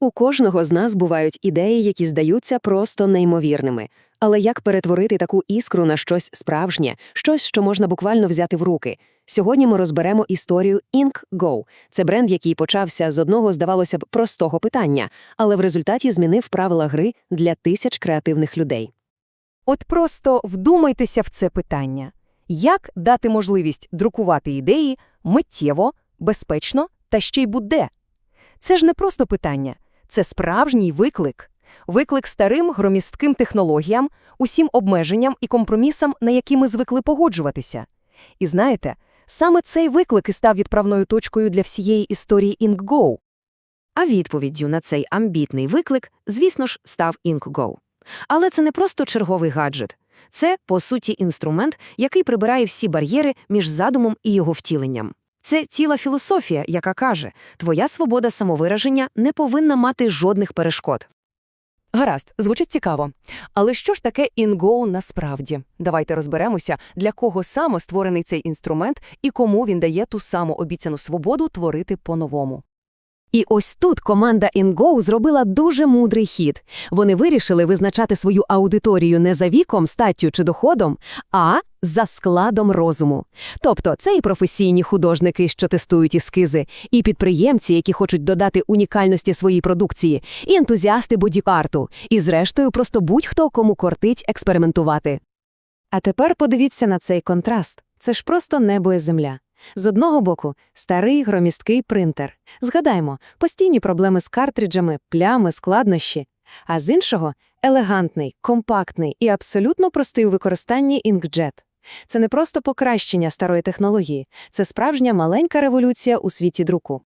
У кожного з нас бувають ідеї, які здаються просто неймовірними. Але як перетворити таку іскру на щось справжнє, щось, що можна буквально взяти в руки? Сьогодні ми розберемо історію InkGo. Це бренд, який почався з одного, здавалося б, простого питання, але в результаті змінив правила гри для тисяч креативних людей. От просто вдумайтеся в це питання. Як дати можливість друкувати ідеї миттєво, безпечно та ще й будь-де? Це ж не просто питання, це справжній виклик. Виклик старим громістким технологіям, усім обмеженням і компромісам, на які ми звикли погоджуватися. І знаєте, саме цей виклик і став відправною точкою для всієї історії InkGo. А відповіддю на цей амбітний виклик, звісно ж, став InkGo. Але це не просто черговий гаджет. Це, по суті, інструмент, який прибирає всі бар'єри між задумом і його втіленням. Це ціла філософія, яка каже, твоя свобода самовираження не повинна мати жодних перешкод. Гаразд, звучить цікаво. Але що ж таке InGo насправді? Давайте розберемося, для кого саме створений цей інструмент і кому він дає ту саму обіцяну свободу творити по-новому. І ось тут команда InGo зробила дуже мудрий хід. Вони вирішили визначати свою аудиторію не за віком, статтю чи доходом, а за складом розуму. Тобто це і професійні художники, що тестують ескізи, і підприємці, які хочуть додати унікальності своїй продукції, і ентузіасти бодікарту, і зрештою просто будь-хто, кому кортить експериментувати. А тепер подивіться на цей контраст. Це ж просто небо і земля. З одного боку, старий громісткий принтер. Згадаймо, постійні проблеми з картриджами, плями, складнощі. А з іншого елегантний, компактний і абсолютно простий у використанні інкджет. Це не просто покращення старої технології, це справжня маленька революція у світі друку.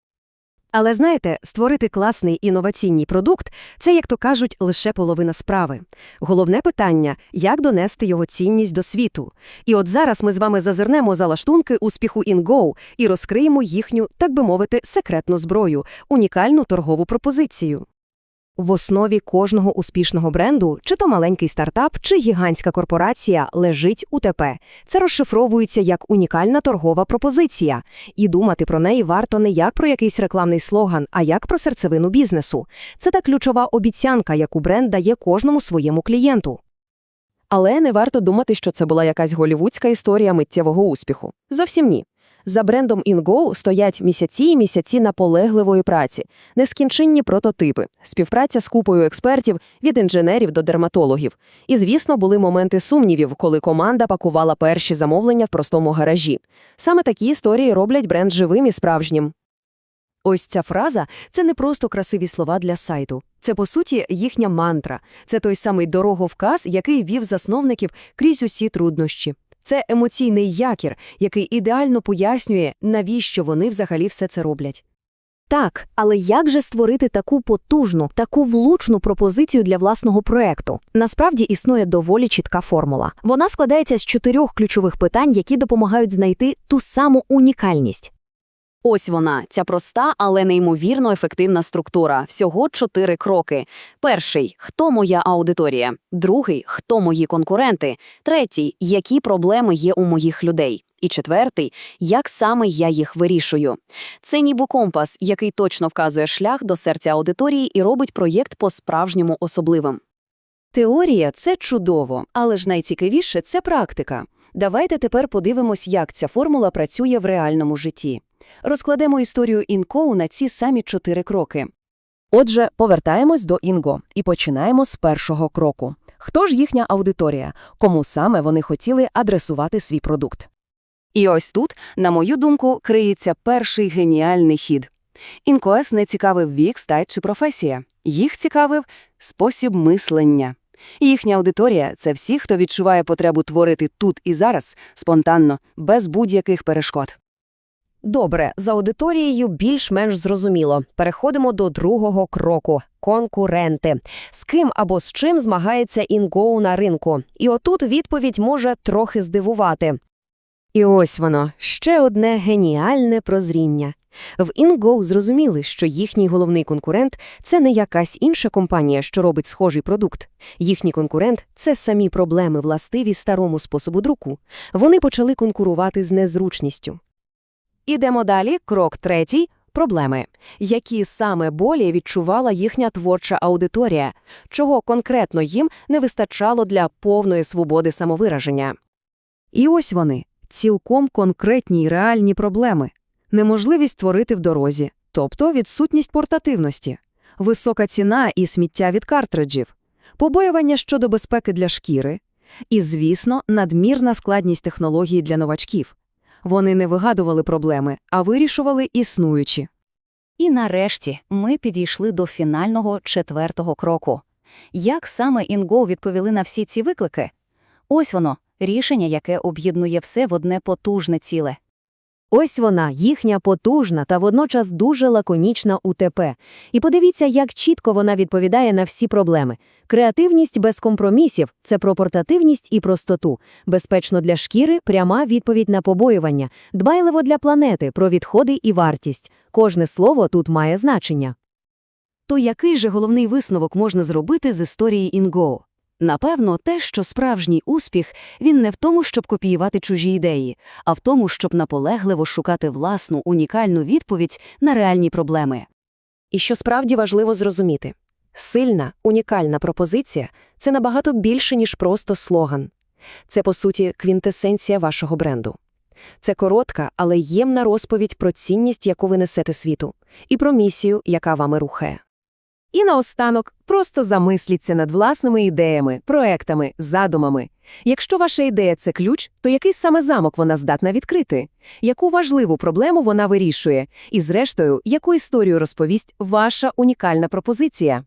Але знаєте, створити класний інноваційний продукт це, як то кажуть, лише половина справи. Головне питання як донести його цінність до світу. І от зараз ми з вами зазирнемо за лаштунки успіху InGo і розкриємо їхню, так би мовити, секретну зброю, унікальну торгову пропозицію. В основі кожного успішного бренду, чи то маленький стартап, чи гігантська корпорація, лежить УТП. Це розшифровується як унікальна торгова пропозиція. І думати про неї варто не як про якийсь рекламний слоган, а як про серцевину бізнесу. Це та ключова обіцянка, яку бренд дає кожному своєму клієнту. Але не варто думати, що це була якась голівудська історія миттєвого успіху. Зовсім ні. За брендом InGo стоять місяці і місяці наполегливої праці, нескінченні прототипи, співпраця з купою експертів від інженерів до дерматологів. І, звісно, були моменти сумнівів, коли команда пакувала перші замовлення в простому гаражі. Саме такі історії роблять бренд живим і справжнім. Ось ця фраза це не просто красиві слова для сайту. Це, по суті, їхня мантра. Це той самий дороговказ, який вів засновників крізь усі труднощі. Це емоційний якір, який ідеально пояснює, навіщо вони взагалі все це роблять. Так, але як же створити таку потужну, таку влучну пропозицію для власного проекту? Насправді існує доволі чітка формула. Вона складається з чотирьох ключових питань, які допомагають знайти ту саму унікальність. Ось вона, ця проста, але неймовірно ефективна структура. Всього чотири кроки. Перший хто моя аудиторія? Другий хто мої конкуренти? Третій які проблеми є у моїх людей? І четвертий як саме я їх вирішую. Це ніби компас, який точно вказує шлях до серця аудиторії і робить проєкт по-справжньому особливим. Теорія це чудово, але ж найцікавіше це практика. Давайте тепер подивимось, як ця формула працює в реальному житті. Розкладемо історію інкоу на ці самі чотири кроки. Отже, повертаємось до Інго і починаємо з першого кроку. Хто ж їхня аудиторія? Кому саме вони хотіли адресувати свій продукт? І ось тут, на мою думку, криється перший геніальний хід. Інкоес не цікавив вік, стать чи професія. Їх цікавив спосіб мислення. Їхня аудиторія це всі, хто відчуває потребу творити тут і зараз, спонтанно, без будь-яких перешкод. Добре, за аудиторією більш-менш зрозуміло. Переходимо до другого кроку конкуренти. З ким або з чим змагається інго на ринку. І отут відповідь може трохи здивувати. І ось воно ще одне геніальне прозріння. В InGo зрозуміли, що їхній головний конкурент це не якась інша компанія, що робить схожий продукт. Їхній конкурент це самі проблеми, властиві старому способу друку. Вони почали конкурувати з незручністю. Ідемо далі. Крок третій проблеми, які саме болі відчувала їхня творча аудиторія, чого конкретно їм не вистачало для повної свободи самовираження. І ось вони, цілком конкретні й реальні проблеми. Неможливість творити в дорозі, тобто відсутність портативності, висока ціна і сміття від картриджів, побоювання щодо безпеки для шкіри і, звісно, надмірна складність технологій для новачків. Вони не вигадували проблеми, а вирішували існуючі. І нарешті ми підійшли до фінального четвертого кроку. Як саме Інго відповіли на всі ці виклики? Ось воно, рішення, яке об'єднує все в одне потужне ціле. Ось вона, їхня потужна та водночас дуже лаконічна УТП. І подивіться, як чітко вона відповідає на всі проблеми. Креативність без компромісів – це про портативність і простоту. Безпечно для шкіри – пряма відповідь на побоювання. Дбайливо для планети – про відходи і вартість. Кожне слово тут має значення. То який же головний висновок можна зробити з історії Інго? Напевно, те, що справжній успіх, він не в тому, щоб копіювати чужі ідеї, а в тому, щоб наполегливо шукати власну унікальну відповідь на реальні проблеми. І що справді важливо зрозуміти – сильна, унікальна пропозиція – це набагато більше, ніж просто слоган. Це, по суті, квінтесенція вашого бренду. Це коротка, але ємна розповідь про цінність, яку ви несете світу, і про місію, яка вами рухає. І наостанок просто замисліться над власними ідеями, проектами, задумами. Якщо ваша ідея – це ключ, то який саме замок вона здатна відкрити? Яку важливу проблему вона вирішує? І, зрештою, яку історію розповість ваша унікальна пропозиція?